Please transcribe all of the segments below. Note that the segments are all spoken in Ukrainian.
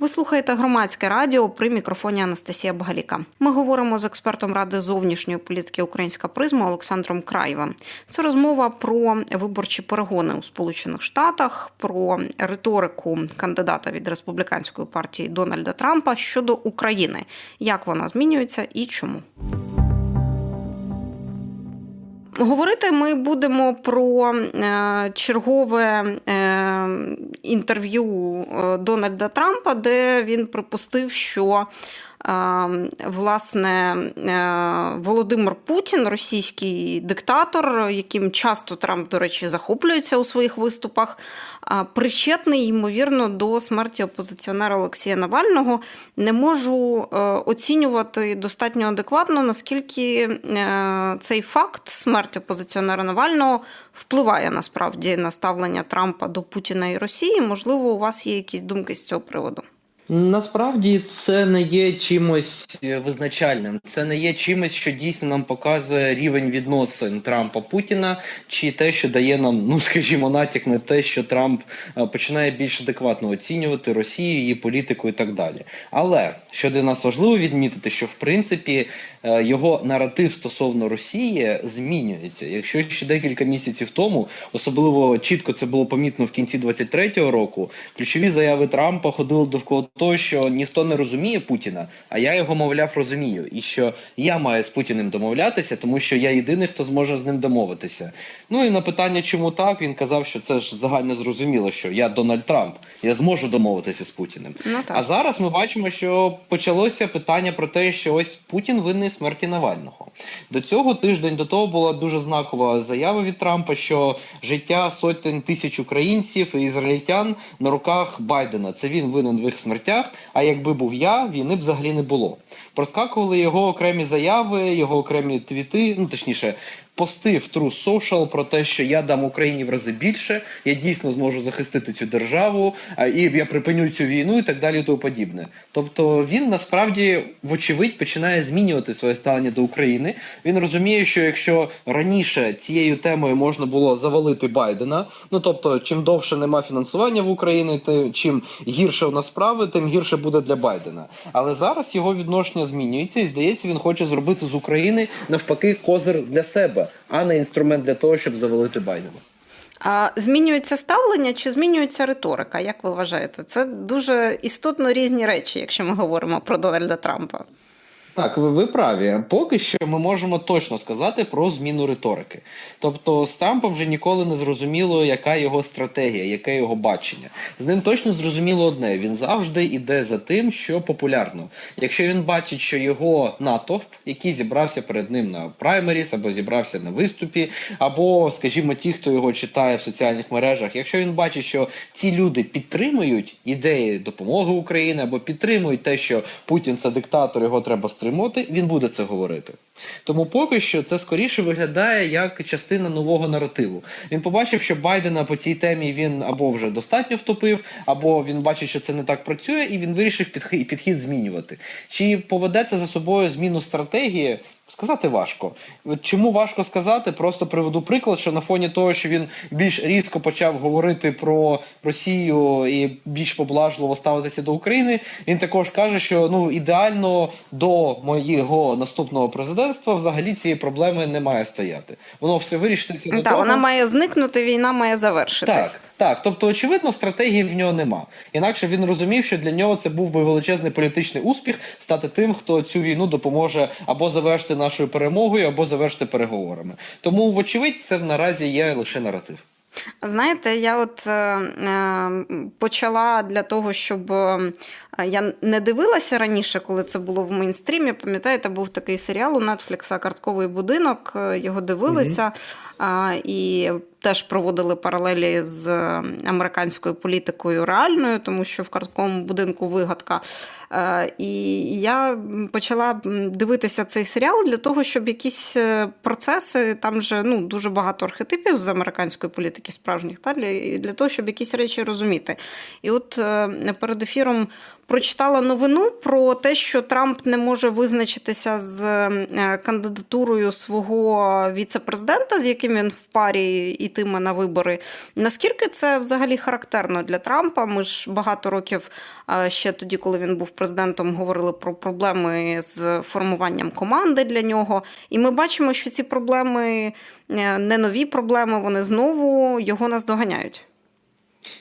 Ви слухаєте громадське радіо при мікрофоні Анастасія Багаліка. Ми говоримо з експертом ради зовнішньої політики Українська призма Олександром Краєвим. Це розмова про виборчі перегони у Сполучених Штатах, про риторику кандидата від республіканської партії Дональда Трампа щодо України, як вона змінюється і чому. Говорити ми будемо про е, чергове е, інтерв'ю е, Дональда Трампа, де він припустив, що власне е, Володимир Путін, російський диктатор, яким часто Трамп, до речі, захоплюється у своїх виступах, причетний ймовірно до смерті опозиціонера Олексія Навального. Не можу е, оцінювати достатньо адекватно, наскільки е, цей факт смерті опозиціонера Навального впливає насправді на ставлення Трампа до Путіна і Росії. Можливо, у вас є якісь думки з цього приводу? Насправді це не є чимось е, визначальним. Це не є чимось, що дійсно нам показує рівень відносин Трампа Путіна, чи те, що дає нам, ну скажімо, натяк на те, що Трамп е, починає більш адекватно оцінювати Росію, її політику і так далі. Але що для нас важливо відмітити, що в принципі е, його наратив стосовно Росії змінюється. Якщо ще декілька місяців тому, особливо чітко це було помітно в кінці 23-го року, ключові заяви Трампа ходили довкола того, що ніхто не розуміє Путіна, а я його, мовляв, розумію, і що я маю з Путіним домовлятися, тому що я єдиний, хто зможе з ним домовитися. Ну і на питання, чому так, він казав, що це ж загально зрозуміло, що я Дональд Трамп, я зможу домовитися з Путіним. Ну, так. А зараз ми бачимо, що почалося питання про те, що ось Путін винний смерті Навального. До цього тиждень до того була дуже знакова заява від Трампа, що життя сотень тисяч українців і ізраїльтян на руках Байдена. Це він винен в їх смертях. А якби був я, війни б взагалі не було. Проскакували його окремі заяви, його окремі твіти, ну точніше. Пости в True Social про те, що я дам Україні в рази більше, я дійсно зможу захистити цю державу, і я припиню цю війну і так далі, і тому подібне. Тобто він насправді, вочевидь, починає змінювати своє ставлення до України. Він розуміє, що якщо раніше цією темою можна було завалити Байдена, ну тобто, чим довше нема фінансування в Україні, тим чим гірше у нас справи, тим гірше буде для Байдена. Але зараз його відношення змінюється, і здається, він хоче зробити з України навпаки козир для себе, а не інструмент для того, щоб завалити Байдена. А змінюється ставлення чи змінюється риторика? Як ви вважаєте? Це дуже істотно різні речі, якщо ми говоримо про Дональда Трампа. Так, ви, ви праві. Поки що ми можемо точно сказати про зміну риторики. Тобто з Трампом вже ніколи не зрозуміло, яка його стратегія, яке його бачення. З ним точно зрозуміло одне: він завжди йде за тим, що популярно. Якщо він бачить, що його натовп, який зібрався перед ним на праймеріс, або зібрався на виступі, або, скажімо, ті, хто його читає в соціальних мережах, якщо він бачить, що ці люди підтримують ідеї допомоги Україні або підтримують те, що Путін це диктатор, його треба стримати, він буде це говорити. Тому поки що це скоріше виглядає як частина нового наративу. Він побачив, що Байдена по цій темі він або вже достатньо втопив, або він бачить, що це не так працює, і він вирішив підхід, підхід змінювати. Чи поведе це за собою зміну стратегії? Сказати важко. Чому важко сказати? Просто приведу приклад, що на фоні того, що він більш різко почав говорити про Росію і більш поблажливо ставитися до України. Він також каже, що ну ідеально до моєго наступного президентства взагалі цієї проблеми не має стояти. Воно все вирішиться до Так, того. вона має зникнути, війна має завершитись. Так, так. Тобто, очевидно, стратегії в нього нема. Інакше він розумів, що для нього це був би величезний політичний успіх стати тим, хто цю війну допоможе або завершити нашою перемогою, або завершити переговорами. Тому, вочевидь, це наразі є лише наратив. Знаєте, я от е, почала для того, щоб е, я не дивилася раніше, коли це було в мейнстрімі. Пам'ятаєте, був такий серіал у Нетфлікса Картковий будинок. е, Його дивилися а, і теж проводили паралелі з американською політикою реальною, тому що в картковому будинку вигадка. Е, І я почала дивитися цей серіал для того, щоб якісь е, процеси, там же ну, дуже багато архетипів з американської політики справжніх, та, для, того, щоб якісь речі розуміти. І от е, перед ефіром прочитала новину про те, що Трамп не може визначитися з е, кандидатурою свого віце-президента, з яким він в парі, і йтиме на вибори. Наскільки це взагалі характерно для Трампа? Ми ж багато років е, ще тоді, коли він був президентом, говорили про проблеми з формуванням команди для нього. І ми бачимо, що ці проблеми е, не нові проблеми, вони знову його наздоганяють.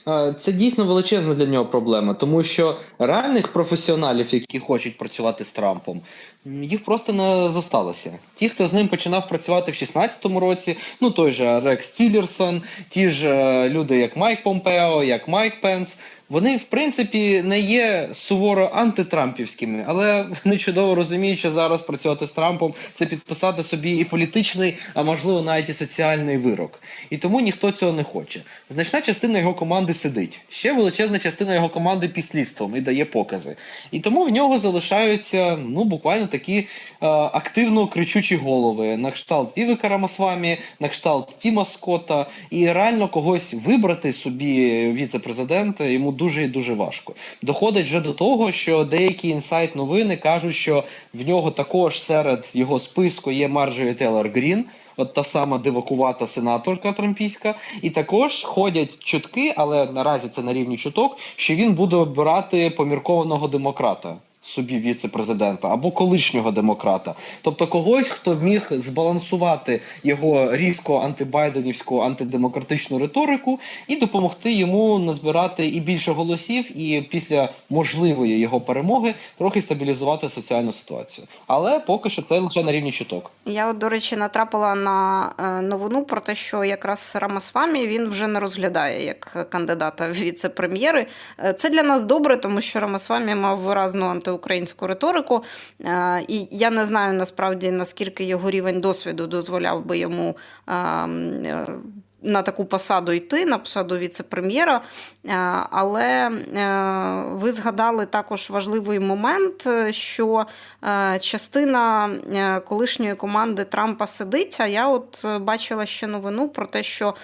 Е, Це дійсно величезна для нього проблема, тому що реальних професіоналів, які хочуть працювати з Трампом, їх просто не зосталося. Ті, хто з ним починав працювати в 16-му році, ну той же Рекс Тіллерсон, ті ж е, люди, як Майк Помпео, як Майк Пенс. Вони, в принципі, не є суворо антитрампівськими, але вони чудово розуміють, що зараз працювати з Трампом це підписати собі і політичний, а можливо навіть і соціальний вирок. І тому ніхто цього не хоче. Значна частина його команди сидить. Ще величезна частина його команди під слідством і дає покази. І тому в нього залишаються ну буквально такі е, активно кричучі голови на кшталт Вівика Рамасвамі, на кшталт Тіма Скотта. І реально когось вибрати собі віце-президента йому дуже і дуже важко. Доходить вже до того, що деякі інсайт новини кажуть, що в нього також серед його списку є Марджорі Телер Грін. От та сама дивакувата сенаторка трампійська, і також ходять чутки, але наразі це на рівні чуток, що він буде обирати поміркованого демократа собі віце-президента або колишнього демократа, тобто когось, хто міг збалансувати його різко антибайденівську антидемократичну риторику і допомогти йому назбирати і більше голосів, і після можливої його перемоги трохи стабілізувати соціальну ситуацію. Але поки що це лише на рівні чуток. Я, до речі, натрапила на е, новину про те, що якраз Рамасвамі він вже не розглядає як кандидата в віце-прем'єри. Е, Це для нас добре, тому що Рамасвамі мав виразну антиукраїнську риторику. Е, І я не знаю насправді наскільки його рівень досвіду дозволяв би йому. На таку посаду йти, на посаду віце-прем'єра. Е, Але е, ви згадали також важливий момент, е, що частина колишньої команди Трампа сидить. А я от бачила ще новину про те, що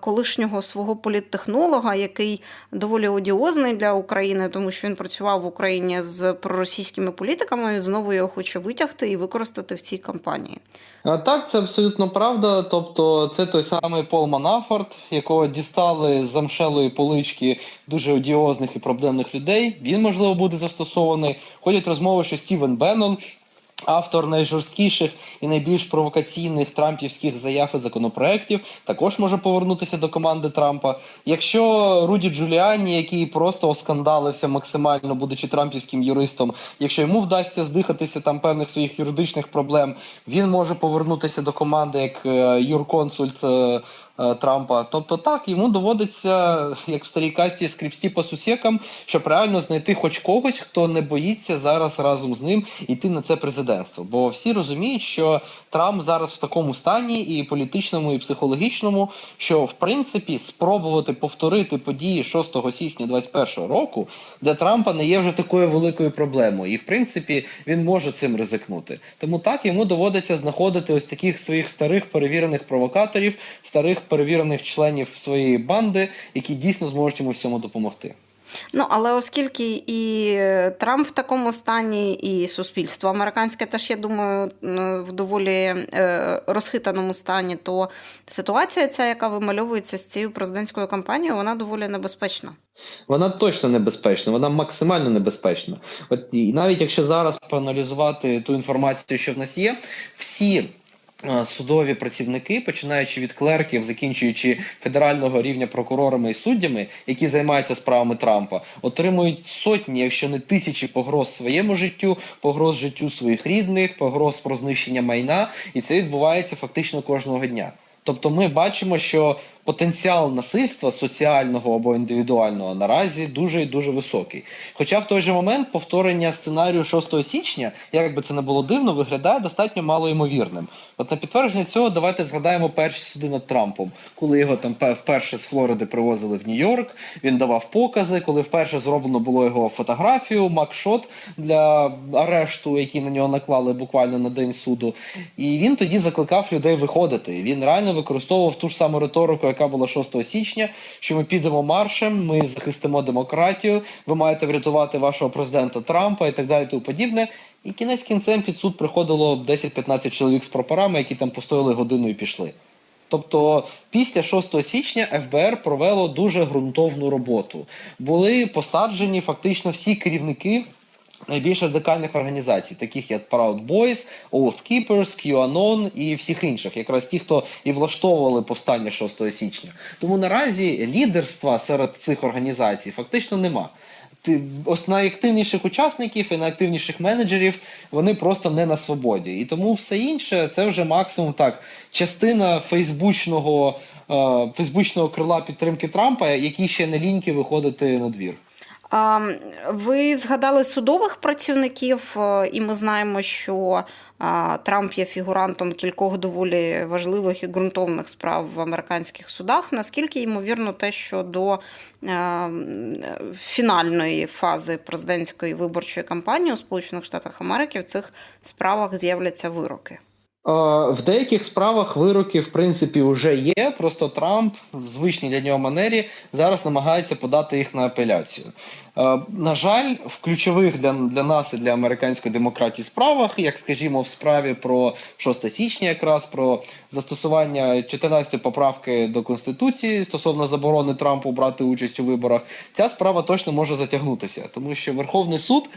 колишнього свого політтехнолога, який доволі одіозний для України, тому що він працював в Україні з проросійськими політиками, він знову його хоче витягти і використати в цій кампанії. Так, це абсолютно правда. Тобто, це той самий Пол Манафорт, якого дістали з замшелої полички дуже одіозних і проблемних людей. Він можливо буде застосований. Ходять розмови, що Стівен Беннон. Автор найжорсткіших і найбільш провокаційних трампівських заяв і законопроєктів також може повернутися до команди Трампа. Якщо Руді Джуліані, який просто оскандалився максимально, будучи трампівським юристом, якщо йому вдасться здихатися там певних своїх юридичних проблем, він може повернутися до команди як е, юрконсульт. Е, Трампа, тобто так йому доводиться, як в старій касті, скріпсті по сусікам, щоб реально знайти хоч когось, хто не боїться зараз разом з ним йти на це президентство. Бо всі розуміють, що Трамп зараз в такому стані, і політичному, і психологічному, що в принципі спробувати повторити події 6 січня 2021 року, для Трампа не є вже такою великою проблемою, і в принципі він може цим ризикнути. Тому так йому доводиться знаходити ось таких своїх старих перевірених провокаторів, старих перевірених членів своєї банди, які дійсно зможуть йому в цьому допомогти. Ну, але оскільки і Трамп в такому стані, і суспільство американське теж, я думаю, в доволі е, розхитаному стані, то ситуація, ця, яка вимальовується з цією президентською кампанією, вона доволі небезпечна. Вона точно небезпечна, вона максимально небезпечна. От і навіть якщо зараз проаналізувати ту інформацію, що в нас є, всі. Е, Судові працівники, починаючи від клерків, закінчуючи федерального рівня прокурорами і суддями, які займаються справами Трампа, отримують сотні, якщо не тисячі погроз своєму життю, погроз життю своїх рідних, погроз про знищення майна, і це відбувається фактично кожного дня. Тобто, ми бачимо, що потенціал насильства соціального або індивідуального наразі дуже і дуже високий. Хоча в той же момент повторення сценарію 6 січня, як би це не було дивно, виглядає достатньо малоймовірним. От на підтвердження цього давайте згадаємо перші суди над Трампом, коли його там вперше з Флориди привозили в Нью-Йорк. Він давав покази, коли вперше зроблено було його фотографію, макшот для арешту, який на нього наклали буквально на день суду. І він тоді закликав людей виходити. Він реально використовував ту ж саму риторику, яка була 6 січня, що ми підемо маршем, ми захистимо демократію, ви маєте врятувати вашого президента Трампа і так далі, тому подібне. І кінець кінцем під суд приходило 10-15 чоловік з прапорами, які там постояли годину і пішли. Тобто, після 6 січня ФБР провело дуже ґрунтовну роботу. Були посаджені фактично всі керівники. Найбільш радикальних організацій, таких як Proud Boys, Oath Keepers, QAnon і всіх інших, якраз ті, хто і влаштовували повстання 6 січня. Тому наразі лідерства серед цих організацій фактично нема. Ось найактивніших учасників і найактивніших менеджерів вони просто не на свободі. І тому все інше це вже максимум так частина фейсбучного, е, фейсбучного крила підтримки Трампа, який ще не ліньки виходити на двір. Ви згадали судових працівників, е, і ми знаємо, що Трамп є фігурантом кількох доволі важливих і ґрунтовних справ в американських судах. Наскільки ймовірно те, що до е, фінальної фази президентської виборчої кампанії у Сполучених Штатах Америки в цих справах з'являться вироки? Е, В деяких справах вироки, в принципі, вже є. Просто Трамп в звичній для нього манері зараз намагається подати їх на апеляцію. Е, На жаль, в ключових для, для нас і для американської демократії справах, як скажімо, в справі про 6 січня, якраз про застосування 14 поправки до конституції стосовно заборони Трампу брати участь у виборах, ця справа точно може затягнутися, тому що Верховний суд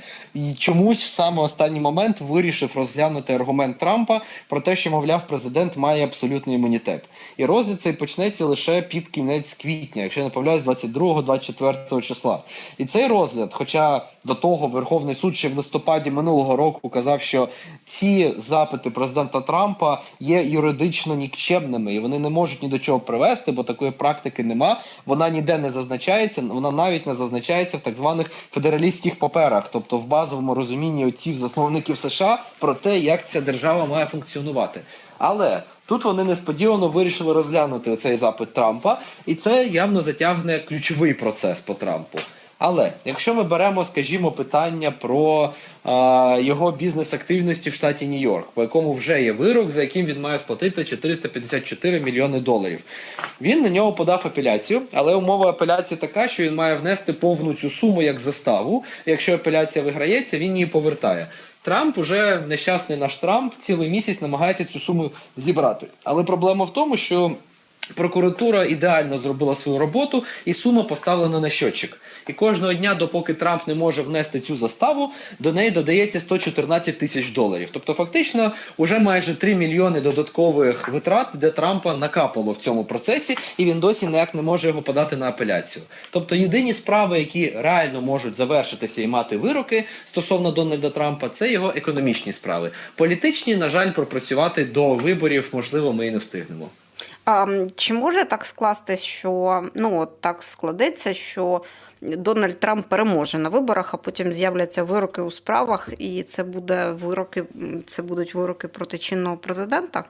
чомусь в саме останній момент вирішив розглянути аргумент Трампа про те, що мовляв, президент має абсолютний імунітет, і розгляд цей почнеться лише під кінець квітня, якщо не помиляюсь, 22-24 числа. І цей розгляд, хоча до того Верховний суд ще в листопаді минулого року казав, що ці запити президента Трампа є юридично нікчемними і вони не можуть ні до чого привести, бо такої практики нема. Вона ніде не зазначається, вона навіть не зазначається в так званих федералістських паперах, тобто в базовому розумінні отців засновників США про те, як ця держава має функціонувати. Але тут вони несподівано вирішили розглянути оцей запит Трампа, і це явно затягне ключовий процес по Трампу. Але якщо ми беремо, скажімо, питання про а, його бізнес-активності в штаті Нью-Йорк, по якому вже є вирок, за яким він має сплатити 454 мільйони доларів. Він на нього подав апеляцію, але умова апеляції така, що він має внести повну цю суму як заставу. Якщо апеляція виграється, він її повертає. Трамп уже нещасний наш Трамп цілий місяць намагається цю суму зібрати. Але проблема в тому, що прокуратура ідеально зробила свою роботу, і сума поставлена на щотчик. І кожного дня, допоки Трамп не може внести цю заставу, до неї додається 114 тисяч доларів. Тобто, фактично, уже майже 3 мільйони додаткових витрат, де Трампа накапало в цьому процесі, і він досі ніяк не може його подати на апеляцію. Тобто, єдині справи, які реально можуть завершитися і мати вироки стосовно Дональда Трампа, це його економічні справи. Політичні, на жаль, пропрацювати до виборів, можливо, ми і не встигнемо. Чи може так скластись, що ну так складеться, що Дональд Трамп переможе на виборах, а потім з'являться вироки у справах, і це буде вироки, це будуть вироки проти чинного президента?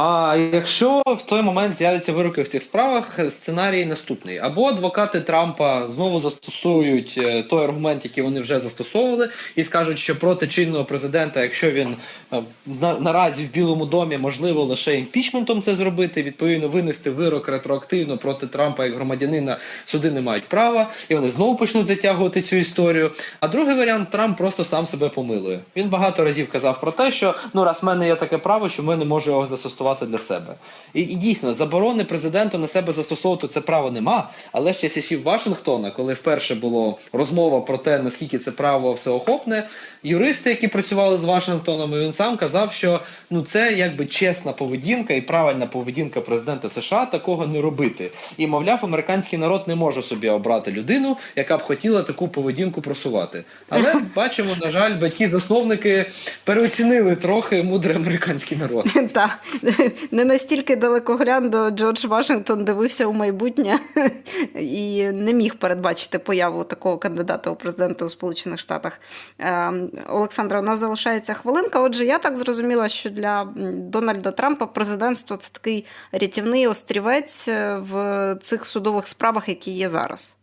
А якщо в той момент з'являться вироки в цих справах, сценарій наступний: або адвокати Трампа знову застосують е, той аргумент, який вони вже застосовували, і скажуть, що проти чинного президента, якщо він е, на, наразі в Білому домі можливо лише імпічментом це зробити, відповідно винести вирок ретроактивно проти Трампа як громадянина, суди не мають права, і вони знову почнуть затягувати цю історію. А другий варіант Трамп просто сам себе помилує. Він багато разів казав про те, що ну раз в мене є таке право, що ми не можемо його застосувати для себе. І, і дійсно, заборони президенту на себе застосовувати це право нема. Але ще з часів Вашингтона, коли вперше було розмова про те, наскільки це право всеохопне, юристи, які працювали з Вашингтоном, і він сам казав, що ну це якби чесна поведінка і правильна поведінка президента США такого не робити. І мовляв, американський народ не може собі обрати людину, яка б хотіла таку поведінку просувати. Але бачимо, на жаль, батьки-засновники переоцінили трохи мудрий американський народ. Так, не настільки далекоглядно Джордж Вашингтон дивився у майбутнє і не міг передбачити появу такого кандидата у президенти у Сполучених Штатах. Е, Олександра, у нас залишається хвилинка. Отже, я так зрозуміла, що для Дональда Трампа президентство це такий рятівний острівець е, в цих судових справах, які є зараз.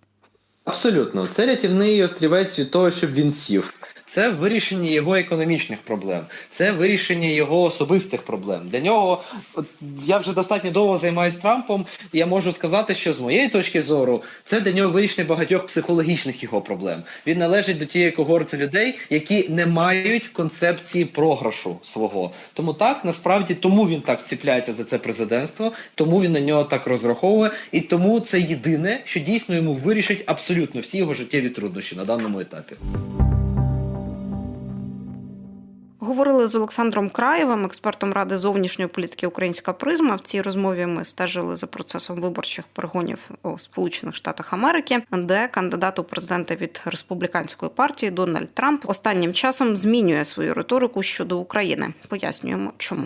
Абсолютно, це рятівний острівець від того, щоб він сів. Це вирішення його економічних проблем, це вирішення його особистих проблем. Для нього я вже достатньо довго займаюся Трампом. і Я можу сказати, що з моєї точки зору це для нього вирішення багатьох психологічних його проблем. Він належить до тієї когорти людей, які не мають концепції програшу свого. Тому так насправді тому він так ціпляється за це президентство, тому він на нього так розраховує, і тому це єдине, що дійсно йому вирішить абсолютно всі його життєві труднощі на даному етапі. Говорили з Олександром Краєвим, експертом Ради зовнішньої політики Українська призма. В цій розмові ми стежили за процесом виборчих перегонів у Сполучених Штатах Америки, де кандидат у президенти від республіканської партії Дональд Трамп останнім часом змінює свою риторику щодо України. Пояснюємо, чому.